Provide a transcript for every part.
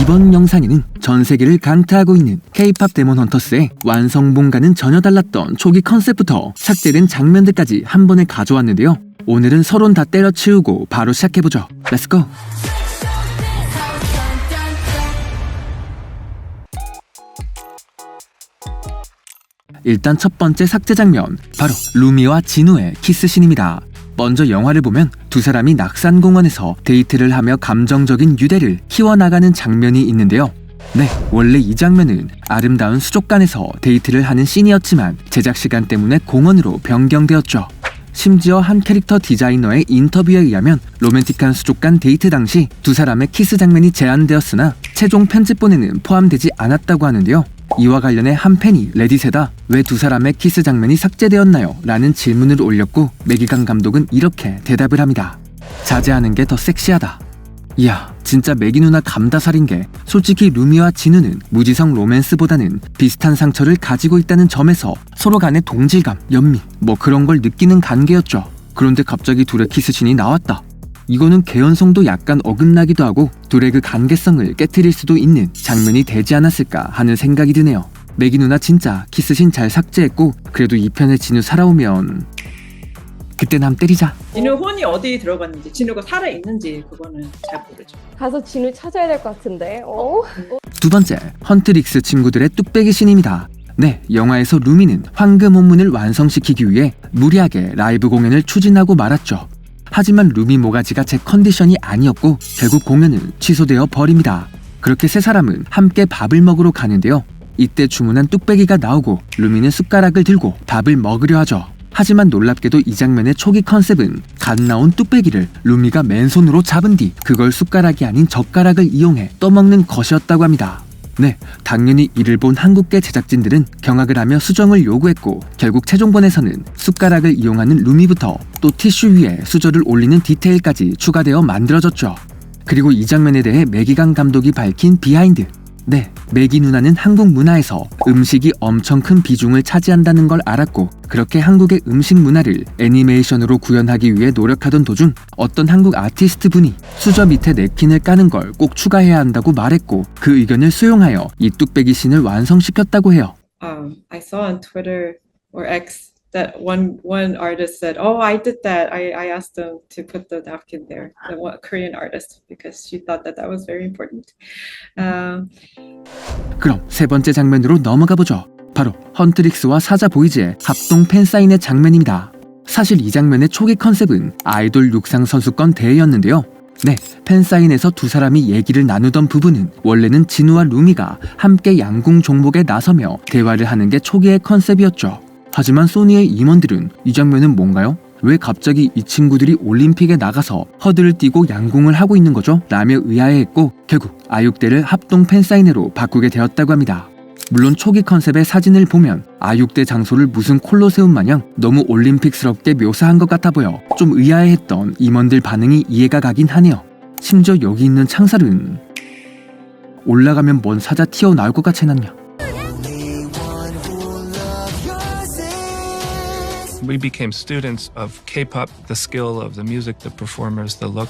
이번 영상에는 전 세계를 강타하고 있는 K-팝 데몬 헌터스의 완성본과는 전혀 달랐던 초기 컨셉부터 삭제된 장면들까지 한 번에 가져왔는데요. 오늘은 서론 다 때려치우고 바로 시작해보죠. 렛츠고! 일단 첫 번째 삭제 장면, 바로 루미와 진우의 키스신입니다. 먼저 영화를 보면 두 사람이 낙산공원에서 데이트를 하며 감정적인 유대를 키워나가는 장면이 있는데요. 네, 원래 이 장면은 아름다운 수족관에서 데이트를 하는 씬이었지만 제작 시간 때문에 공원으로 변경되었죠. 심지어 한 캐릭터 디자이너의 인터뷰에 의하면 로맨틱한 수족관 데이트 당시 두 사람의 키스 장면이 제안되었으나 최종 편집본에는 포함되지 않았다고 하는데요. 이와 관련해 한 팬이 레딧에다 왜 두 사람의 키스 장면이 삭제되었나요? 라는 질문을 올렸고 매기강 감독은 이렇게 대답을 합니다. 자제하는 게 더 섹시하다. 이야, 진짜 매기 누나 감다살인 게 솔직히 루미와 진우는 무지성 로맨스보다는 비슷한 상처를 가지고 있다는 점에서 서로 간의 동질감, 연민, 뭐 그런 걸 느끼는 관계였죠. 그런데 갑자기 둘의 키스신이 나왔다. 이거는 개연성도 약간 어긋나기도 하고 둘의 그 관계성을 깨뜨릴 수도 있는 장면이 되지 않았을까 하는 생각이 드네요. 매기 누나 진짜 키스신 잘 삭제했고 그래도 이 편에 진우 살아오면 그땐 함 때리자. 진우 혼이 어디 들어갔는지 진우가 살아 있는지 그거는 잘 모르죠. 가서 진우 찾아야 될 것 같은데. 어? 두 번째, 헌트릭스 친구들의 뚝배기 신입니다. 네, 영화에서 루미는 황금 혼문을 완성시키기 위해 무리하게 라이브 공연을 추진하고 말았죠. 하지만 루미 모가지가 제 컨디션이 아니었고 결국 공연은 취소되어 버립니다. 그렇게 세 사람은 함께 밥을 먹으러 가는데요. 이때 주문한 뚝배기가 나오고 루미는 숟가락을 들고 밥을 먹으려 하죠. 하지만 놀랍게도 이 장면의 초기 컨셉은 갓 나온 뚝배기를 루미가 맨손으로 잡은 뒤 그걸 숟가락이 아닌 젓가락을 이용해 떠먹는 것이었다고 합니다. 네, 당연히 이를 본 한국계 제작진들은 경악을 하며 수정을 요구했고 결국 최종본에서는 숟가락을 이용하는 루미부터 또 티슈 위에 수저를 올리는 디테일까지 추가되어 만들어졌죠. 그리고 이 장면에 대해 매기강 감독이 밝힌 비하인드. 네, 매기 누나는 한국 문화에서 음식이 엄청 큰 비중을 차지한다는 걸 알았고 그렇게 한국의 음식 문화를 애니메이션으로 구현하기 위해 노력하던 도중 어떤 한국 아티스트 분이 수저 밑에 냅킨을 까는 걸 꼭 추가해야 한다고 말했고 그 의견을 수용하여 이 뚝배기 씬을 완성시켰다고 해요. Um, I saw on Twitter or X that one one artist said, "Oh, I did that. I, I asked them to put the napkin there." The one Korean artist because she thought that that was very important. Um, 그럼 세 번째 장면으로 넘어가 보죠. 바로 헌트릭스와 사자 보이즈의 합동 팬 사인회 장면입니다. 사실 이 장면의 초기 컨셉은 아이돌 육상 선수권 대회였는데요. 네, 팬사인에서 두 사람이 얘기를 나누던 부분은 원래는 진우와 루미가 함께 양궁 종목에 나서며 대화를 하는 게 초기의 컨셉이었죠. 하지만 소니의 임원들은 이 장면은 뭔가요? 왜 갑자기 이 친구들이 올림픽에 나가서 허드를 뛰고 양궁을 하고 있는 거죠? 라며 의아해했고 결국 아육대를 합동 팬사인회로 바꾸게 되었다고 합니다. 물론 초기 컨셉의 사진을 보면 아육대 장소를 무슨 콜로세움 마냥 너무 올림픽스럽게 묘사한 것 같아 보여 좀 의아해했던 임원들 반응이 이해가 가긴 하네요. 심지어 여기 있는 창살은 올라가면 뭔 사자 튀어나올 것 같이 해놨냐. We became students of K-pop, the skill of the music, the performers, the look.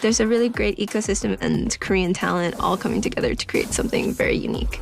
There's a really great ecosystem and Korean talent all coming together to create something very unique.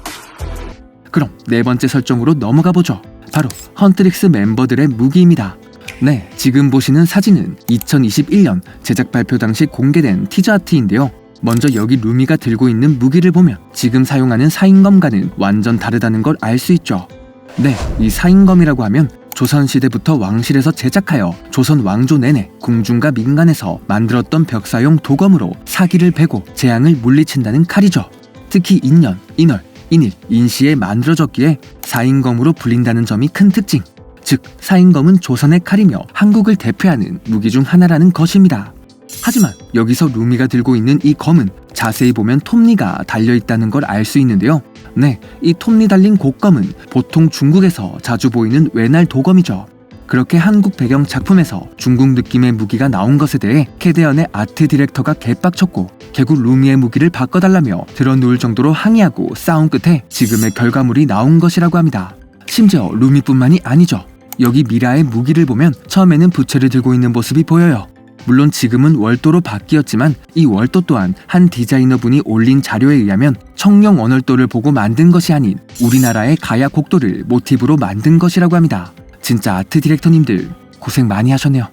그럼 네 번째 설정으로 넘어가 보죠. 바로 헌트릭스 멤버들의 무기입니다. 네, 지금 보시는 사진은 2021년 제작 발표 당시 공개된 티저 아트인데요. 먼저 여기 루미가 들고 있는 무기를 보면 지금 사용하는 사인검과는 완전 다르다는 걸 알 수 있죠. 네, 이 사인검이라고 하면 조선시대부터 왕실에서 제작하여 조선 왕조 내내 궁중과 민간에서 만들었던 벽사용 도검으로 사기를 베고 재앙을 물리친다는 칼이죠. 특히 인년, 인월, 인일, 인시에 만들어졌기에 사인검으로 불린다는 점이 큰 특징. 즉, 사인검은 조선의 칼이며 한국을 대표하는 무기 중 하나라는 것입니다. 하지만 여기서 루미가 들고 있는 이 검은 자세히 보면 톱니가 달려 있다는 걸 알 수 있는데요. 네, 이 톱니 달린 곡검은 보통 중국에서 자주 보이는 외날 도검이죠. 그렇게 한국 배경 작품에서 중국 느낌의 무기가 나온 것에 대해 캐데언의 아트 디렉터가 개빡쳤고 결국 루미의 무기를 바꿔달라며 드러누울 정도로 항의하고 싸운 끝에 지금의 결과물이 나온 것이라고 합니다. 심지어 루미뿐만이 아니죠. 여기 미라의 무기를 보면 처음에는 부채를 들고 있는 모습이 보여요. 물론 지금은 월도로 바뀌었지만 이 월도 또한 한 디자이너분이 올린 자료에 의하면 청룡 원월도를 보고 만든 것이 아닌 우리나라의 가야 곡도를 모티브로 만든 것이라고 합니다. 진짜 아트 디렉터님들 고생 많이 하셨네요.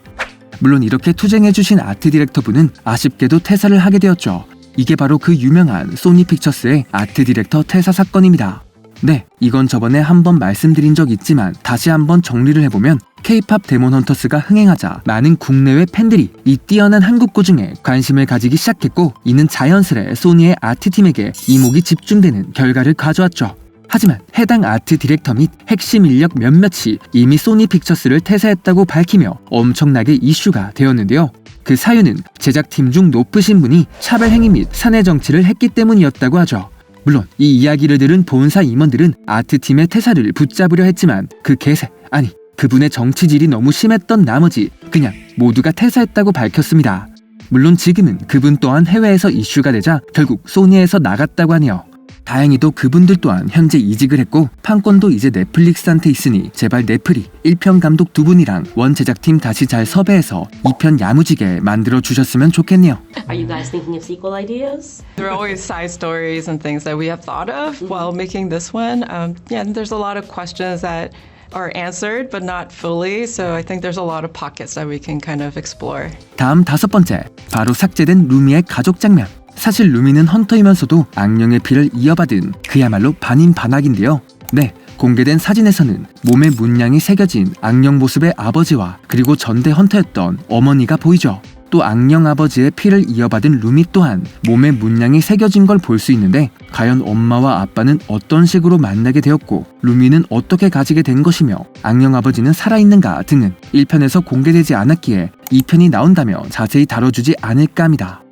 물론 이렇게 투쟁해주신 아트 디렉터분은 아쉽게도 퇴사를 하게 되었죠. 이게 바로 그 유명한 소니 픽처스의 아트 디렉터 퇴사 사건입니다. 네, 이건 저번에 한번 말씀드린 적 있지만 다시 한번 정리를 해보면 K-팝 데몬 헌터스가 흥행하자 많은 국내외 팬들이 이 뛰어난 한국고 중에 관심을 가지기 시작했고 이는 자연스레 소니의 아트팀에게 이목이 집중되는 결과를 가져왔죠. 하지만 해당 아트 디렉터 및 핵심 인력 몇몇이 이미 소니 픽처스를 퇴사했다고 밝히며 엄청나게 이슈가 되었는데요. 그 사유는 제작팀 중 높으신 분이 차별 행위 및 사내 정치를 했기 때문이었다고 하죠. 물론 이 이야기를 들은 본사 임원들은 아트팀의 퇴사를 붙잡으려 했지만 그 개세 아니 그분의 정치질이 너무 심했던 나머지 그냥 모두가 퇴사했다고 밝혔습니다. 물론 지금은 그분 또한 해외에서 이슈가 되자 결국 소니에서 나갔다고 하네요. 다행히도 그분들 또한 현재 이직을 했고 판권도 이제 넷플릭스한테 있으니 제발 넷플이 1편 감독 두 분이랑 원 제작팀 다시 잘 섭외해서 2편 야무지게 만들어 주셨으면 좋겠네요. Are you guys thinking of sequel ideas? There are always side stories and things that we have thought of while making this one. Um, yeah, and there's a lot of questions that are answered, but not fully. So I think there's a lot of pockets that we can kind of explore. 다음 다섯 번째, 바로 삭제된 루미의 가족 장면. 사실 루미는 헌터이면서도 악령의 피를 이어받은 그야말로 반인반악인데요. 네, 공개된 사진에서는 몸에 문양이 새겨진 악령 모습의 아버지와 그리고 전대 헌터였던 어머니가 보이죠. 또 악령 아버지의 피를 이어받은 루미 또한 몸에 문양이 새겨진 걸 볼 수 있는데 과연 엄마와 아빠는 어떤 식으로 만나게 되었고 루미는 어떻게 가지게 된 것이며 악령 아버지는 살아있는가 등은 1편에서 공개되지 않았기에 2편이 나온다며 자세히 다뤄주지 않을까 합니다.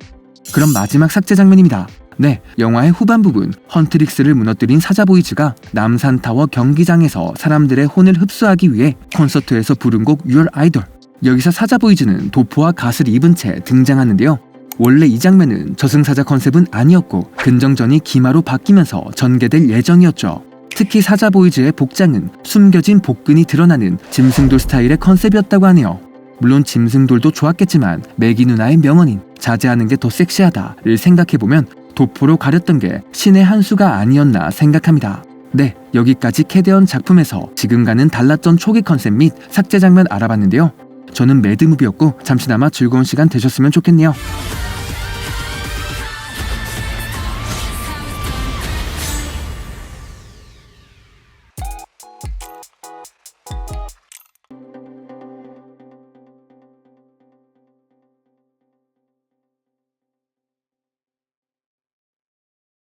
그럼 마지막 삭제 장면입니다. 네, 영화의 후반 부분 헌트릭스를 무너뜨린 사자보이즈가 남산타워 경기장에서 사람들의 혼을 흡수하기 위해 콘서트에서 부른 곡 Your Idol. 여기서 사자 보이즈는 도포와 갓을 입은 채 등장하는데요. 원래 이 장면은 저승사자 컨셉은 아니었고 근정전이 기마로 바뀌면서 전개될 예정이었죠. 특히 사자 보이즈의 복장은 숨겨진 복근이 드러나는 짐승돌 스타일의 컨셉이었다고 하네요. 물론 짐승돌도 좋았겠지만 매기 누나의 명언인 자제하는 게 더 섹시하다를 생각해보면 도포로 가렸던 게 신의 한 수가 아니었나 생각합니다. 네, 여기까지 캐대언 작품에서 지금과는 달랐던 초기 컨셉 및 삭제 장면 알아봤는데요. 저는 매드무비였고 잠시나마 즐거운 시간 되셨으면 좋겠네요.